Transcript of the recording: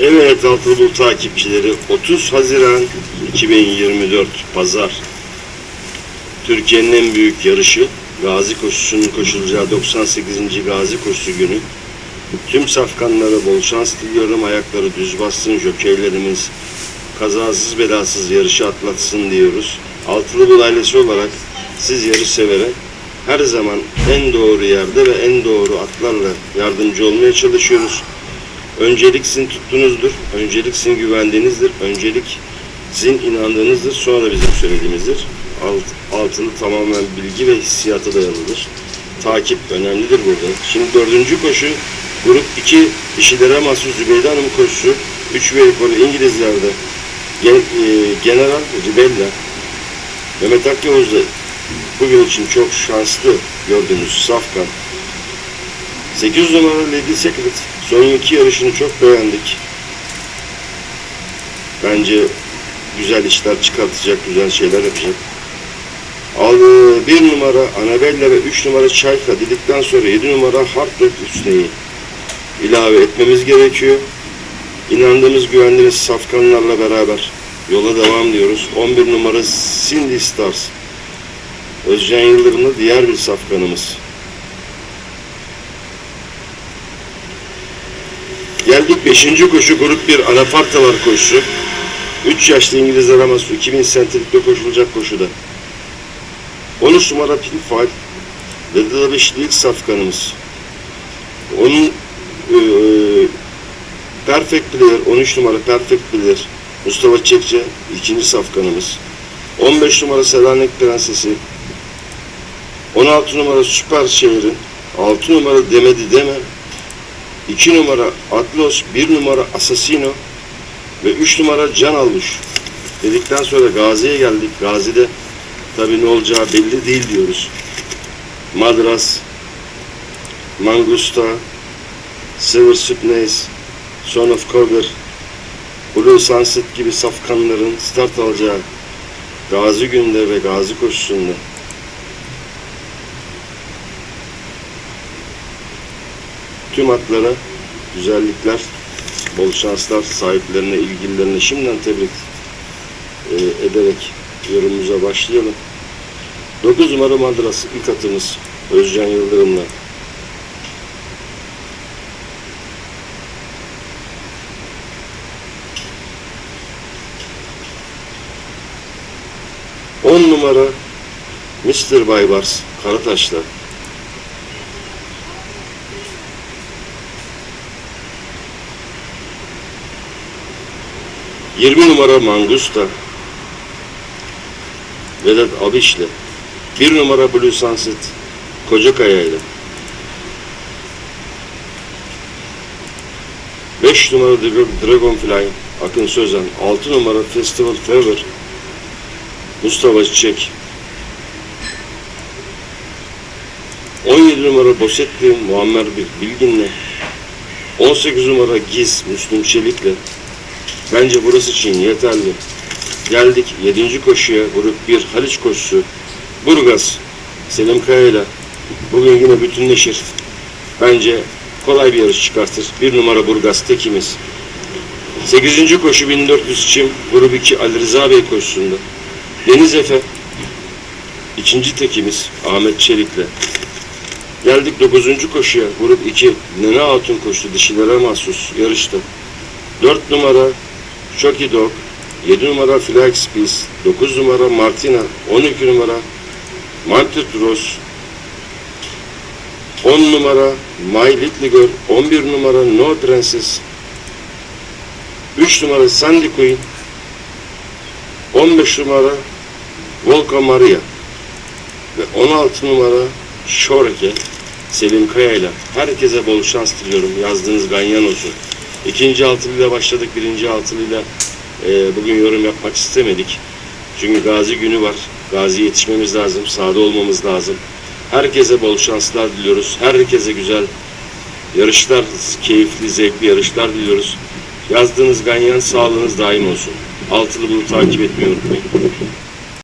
Evet Altılı Bulut takipçileri 30 Haziran 2024 Pazar Türkiye'nin en büyük yarışı Gazi koşusunun koşulacağı 98. Gazi koşusu günü tüm safkanlara bol şans diliyorum. Ayakları düz bassın. Jokeylerimiz kazasız belasız yarışı atlatsın diyoruz. Altılı Bulut ailesi olarak siz yarış severek her zaman en doğru yerde ve en doğru atlarla yardımcı olmaya çalışıyoruz. Öncelik sizin tuttuğunuzdur, öncelik sizin güvendiğinizdir, öncelik sizin inandığınızdır, sonra bizim söylediğimizdir. Alt, altılı tamamen bilgi ve hissiyata dayalıdır. Takip önemlidir burada. Şimdi dördüncü koşu, grup 2 kişilere mahsus Zübeyde Hanım koşusu. 3 ve yukarı İngilizlerde Gen, e, General Ribella, Mehmet Akyavuz da bugün için çok şanslı gördüğümüz Safkan. 800 numaralı Lady Secret son iki yarışını çok beğendik. Bence güzel işler çıkartacak, güzel şeyler yapacak. Al, bir numara Anabella ve üç numara Çayka dedikten sonra yedi numara Hard Rock Hüsnü'yü ilave etmemiz gerekiyor. İnandığımız, güvendiğimiz safkanlarla beraber yola devam diyoruz. 11 numara Cindy Stars. Özcan Yıldırım'la diğer bir safkanımız. Geldik 5. koşu grup 1 Anafartalar koşusu. 3 yaşlı İngilizler Amasu 2000 sentelikte koşulacak koşuda. 13 numara de 5 ilk safkanımız. Onun e, Perfect Player 13 numara Perfect Player Mustafa Çekçe ikinci safkanımız. 15 numara Selanik Prensesi 16 numara Süper Şehir'in 6 numara Demedi Deme 2 numara Atlos, 1 numara Assassino ve 3 numara Can Almış. Dedikten sonra Gazi'ye geldik. Gazi'de tabii ne olacağı belli değil diyoruz. Madras, Mangusta, Silver Supnes, Son of Coger, Blue Sunset gibi safkanların start alacağı Gazi günde ve Gazi koşusunda tüm atlara güzellikler, bol şanslar sahiplerine, ilgililerine şimdiden tebrik e, ederek yorumumuza başlayalım. 9 numara Madras ilk atımız Özcan Yıldırım'la. On numara Mr. Baybars Karataş'la. 20 numara Mangusta. Vedat Abiş'le 1 numara Blue Sunset Kocakaya ile 5 numara Dra- Dragonfly Akın Sözen. 6 numara Festival Fever Mustafa Çiçek. 17 numara Bosetli Muammer Bilgin'le. 18 numara Giz Müslüm Çelik'le Bence burası için yeterli. Geldik 7. koşuya grup 1 Haliç koşusu. Burgaz Selim Kaya'yla bugün yine bütünleşir. Bence kolay bir yarış çıkartır. Bir numara Burgaz tekimiz. 8. koşu 1400 çim grup 2 Ali Rıza Bey koşusunda. Deniz Efe ikinci tekimiz Ahmet Çelik'le. Geldik 9. koşuya grup 2 Nene Hatun koşusu dişilere mahsus yarışta. 4 numara Chucky Dog, 7 numara Flex Peace, 9 numara Martina, 12 numara Mantis Rose, 10 numara My Little Girl, 11 numara No Princess, 3 numara Sandy Queen, 15 numara Volka Maria ve 16 numara Şoreke Selim Kaya ile herkese bol şans diliyorum. Yazdığınız ganyan olsun. İkinci altılıyla başladık. Birinci altılıyla e, bugün yorum yapmak istemedik. Çünkü Gazi günü var. Gazi yetişmemiz lazım. Sahada olmamız lazım. Herkese bol şanslar diliyoruz. Herkese güzel yarışlar, keyifli, zevkli yarışlar diliyoruz. Yazdığınız ganyan sağlığınız daim olsun. Altılı bunu takip etmeyi unutmayın.